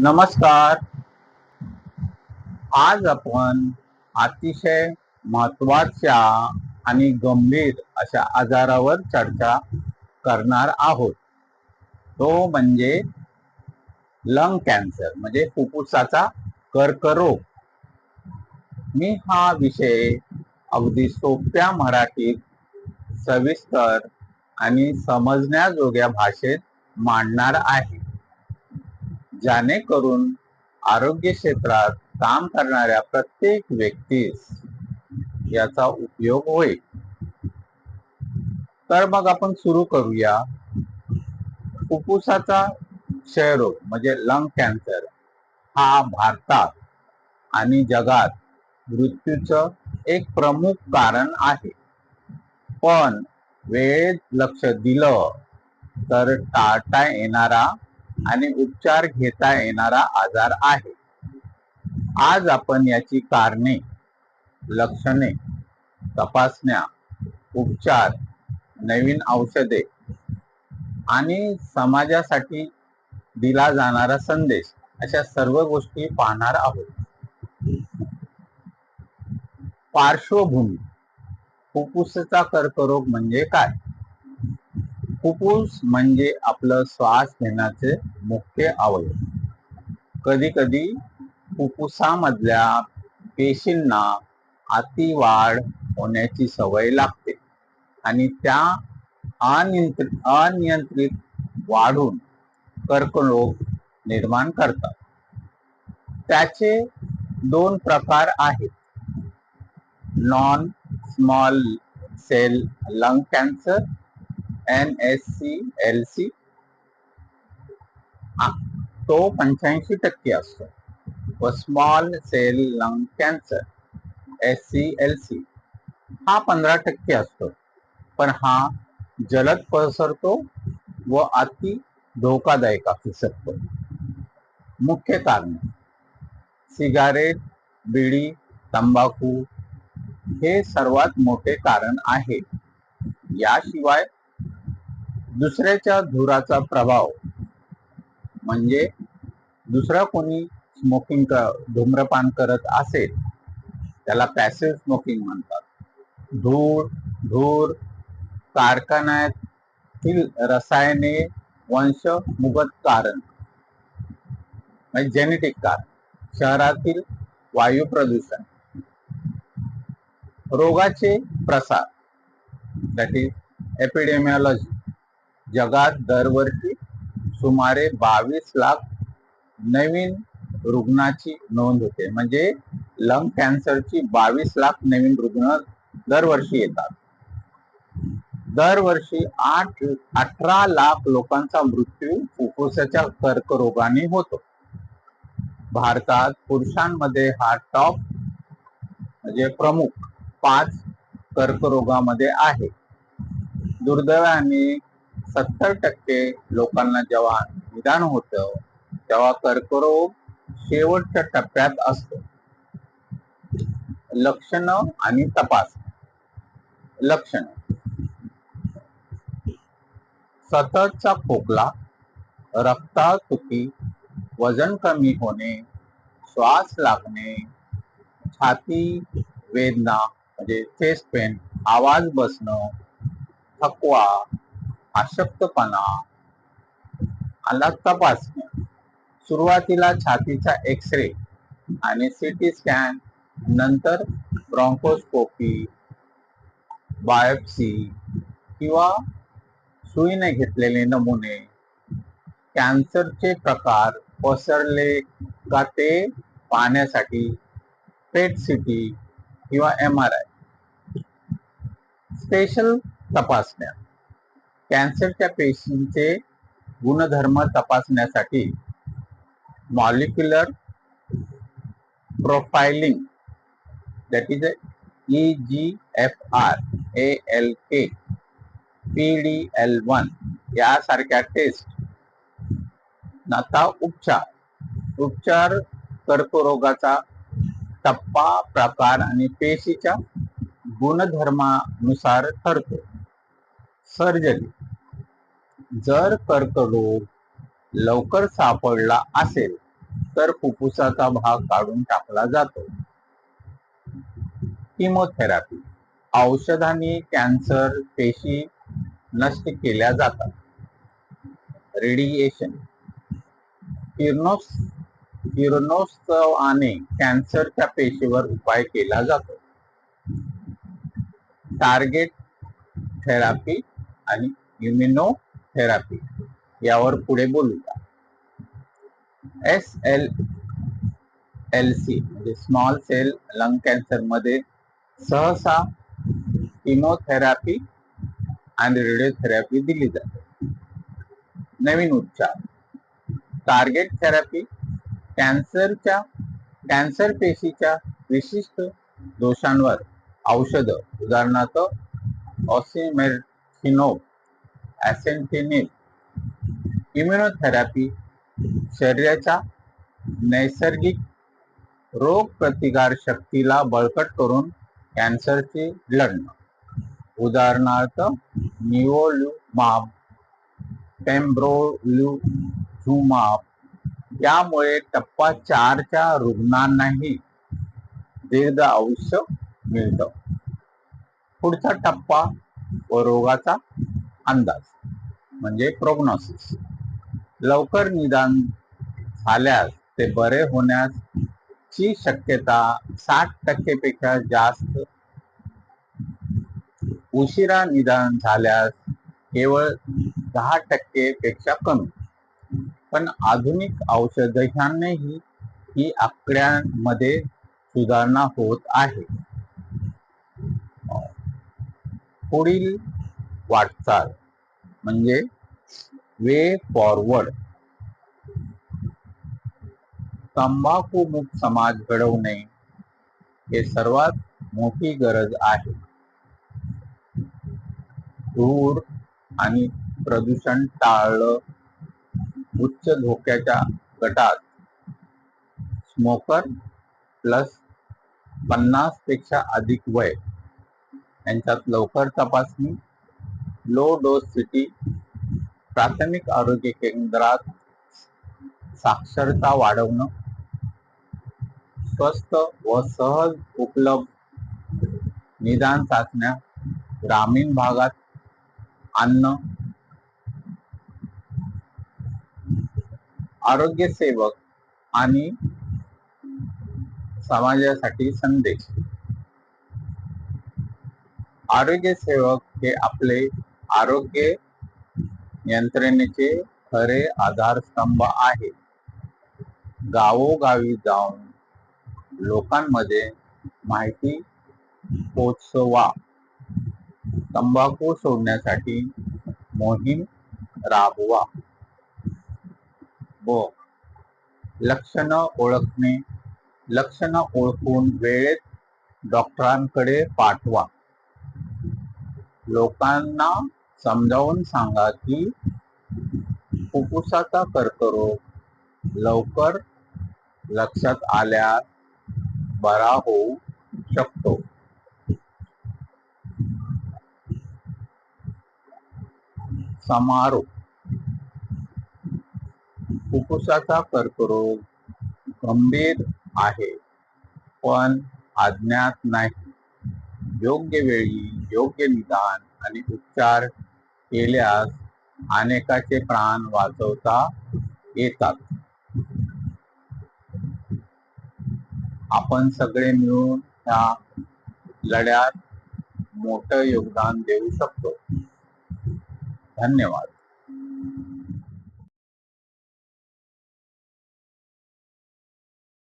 नमस्कार. आज आपण अतिशय महत्त्वाच्या आणि गंभीर अशा आजारावर चर्चा करणार आहोत. तो म्हणजे लंग कॅन्सर म्हणजे फुफ्फुसाचा कर्करोग. मी हा विषय अगदी सोप्या मराठीत सविस्तर आणि समजण्याजोग्या भाषेत मांडणार आहे. जेणेकरून आरोग्य क्षेत्रात काम करणाऱ्या प्रत्येक व्यक्तीस याचा उपयोग होईल. तर मग आपण सुरू करूया. फुफ्फुसाचा क्षयरोग म्हणजे लंग कॅन्सर हा भारतात आणि जगात मृत्यूचं एक प्रमुख कारण आहे. पण वेळेत लक्ष दिलं तर टाळता येणारा आणि उपचार घेता येणारा आजार आहे. आज आपण याची कारणे लक्षणे तपासण्या उपचार नवीन औषधे आणि समाजासाठी दिला जाणारा संदेश अशा सर्व गोष्टी पाहणार आहोत. पार्श्वभूमी फुफ्फुसाचा कर्करोग म्हणजे काय? फुफ्फुस म्हणजे आपलं श्वास घेण्याचे मुख्य अवयव कधी कधी फुफ्फुसामधल्या पेशींना अतिवाढ होण्याची सवय लागते आणि त्या अनियंत्रित अनियंत्रित वाढून कर्करोग निर्माण करतात. त्याचे दोन प्रकार आहेत. Non small cell lung cancer N S C L C तो पंच्याऐंशी टक्के असतो. व small cell lung cancer S C L C हा पंधरा टक्के असतो. पण हा जलद पसरतो व अति धोकादायक असू शकतो. मुख्य कारण सिगारेट बिडी तंबाखू हे सर्वात मोठे कारण आहे. याशिवाय दुसऱ्याच्या धुराचा प्रभाव म्हणजे दुसरा कोणी स्मोकिंग धूम्रपान करत असेल त्याला पॅसिव्ह स्मोकिंग म्हणतात. धूळ धूर कारखान्यातील रसायने वंश मुगत कारण. म्हणजे जेनेटिक कारण. शहरातील वायू प्रदूषण. रोगाचे प्रसार. दॅट इज एपिडेमिओलॉजी जगात दरवर्षी सुमारे बावीस लाख नवीन रुग्णाची नोंद होते. म्हणजे लंग कॅन्सरची बावीस लाख नवीन रुग्ण दरवर्षी येतात. दरवर्षी आठ अठरा लाख लोकांचा मृत्यू फुफ्फुसाच्या कर्करोगाने होतो. भारतात पुरुषांमध्ये हा टॉप म्हणजे प्रमुख पाच कर्करोगामध्ये आहे. दुर्दैवाने सत्तर टक्के लोकांना जेव्हा निदान होतं तेव्हा कर्करोग शेवटच्या टप्प्यात असतो. लक्षण आणि तपास. लक्षण. सततचा खोकला रक्तातुकी वजन कमी होणे श्वास लागणे छाती वेदना म्हणजे चेस्ट पेन आवाज बसणं थकवा अशक्तपणा. आला तपासण्या सुरुवातीला छातीचा एक्स रे आणि सिटी स्कॅन नंतर ब्रॉन्कोस्कोपी बायोप्सी किंवा सुईने घेतलेले नमुने. कॅन्सरचे प्रकार पसरले का ते पाहण्यासाठी पेट सिटी किंवा एम आर आय स्पेशल तपासण्या. कॅन्सरच्या पेशींचे गुणधर्म तपासण्यासाठी molecular profiling that is E G F R A L K P D L one यासारख्या टेस्ट आता उपचार. उपचार कर्करोगाचा टप्पा प्रकार आणि पेशीच्या गुणधर्मानुसार ठरतो. सर्जरी जर कर्करोग लवकर सापडला असेल तर फुफ्फुसाचा भाग काढून टाकला जातो. किमोथेरपी औषधांनी कॅन्सर पेशी नष्ट केल्या जातात. रेडिएशन किरणोस किरणोत्सवाने कॅन्सरच्या पेशीवर उपाय केला जातो. टार्गेट थेरपी आणि इम्युनो थेरापी यावर पुढे बोलूया एस एल एल सी म्हणजे स्मॉल सेल लंग कॅन्सरमध्ये सहसा किमोथेरापी आणि रेडिओथेरपी दिली जाते नवीन उपचार टार्गेट थेरपी कॅन्सरच्या कॅन्सर पेशीच्या विशिष्ट दोषांवर औषध उदाहरणार्थ ऑसिमेथिनो ॲसेंटिनिक इम्युनोथेरपी शरीराच्या नैसर्गिक रोग प्रतिकार शक्तीला बळकट करून कॅन्सरचे लढणं उदाहरणार्थ निओलुमाब पेम्ब्रोलुझुमाब यामुळे टप्पा चारच्या रुग्णांनाही दीर्घ आयुष्य मिळतं. पुढचा टप्पा व रोगाचा अंदाज म्हणजे प्रोग्नॉसिस लवकर निदान झाल्यास ते बरे होण्याची शक्यता साठ टक्केपेक्षा जास्त. उशिरा निदान झाल्यास केवळ दहा टक्के पेक्षा कमी. पण आधुनिक औषधांनीही ही आकड्यांमध्ये सुधारणा होत आहे. पुढील वाटचाल. म्हणजे वे फॉरवर्ड तंबाखू मुक्त समाज घडवणे हे सर्वात मोठी गरज आहे. धूर आणि प्रदूषण टाळलं उच्च धोक्याच्या गटात. स्मोकर प्लस पन्नासपेक्षा अधिक वय यांच्यात लवकर तपासणी लो डोस सिटी प्राथमिक आरोग्य केंद्रात साक्षरता वाढवणं स्वस्त व सहज उपलब्ध निदान चाचण्या ग्रामीण भागात आणणं आरोग्य सेवक आणि समाजासाठी संदेश. आरोग्य सेवक हे आपले आरोग्य यंत्रणेचे खरे आधारस्तंभ आहे. गावोगावी जाऊन लोकांमध्ये माहिती पोचवा. तंबाखू सोडण्यासाठी मोहीम राबवा. व लक्षणं ओळखणे. लक्षणं ओळखून वेळेत डॉक्टरांकडे पाठवा. लोकांना समजावून सांगा की फुफ्फुसाचा कर्करोग लवकर लक्षात आल्यास बरा होऊ शकतो. समारोप. फुफ्फुसाचा कर्करोग गंभीर आहे पण अज्ञात नाही. योग्य वेळी योग्य निदान आणि उपचार केल्यास अनेकाचे प्राण वाचवता येतात. आपण सगळे मिळून ह्या लढ्यात मोठं योगदान देऊ शकतो. धन्यवाद.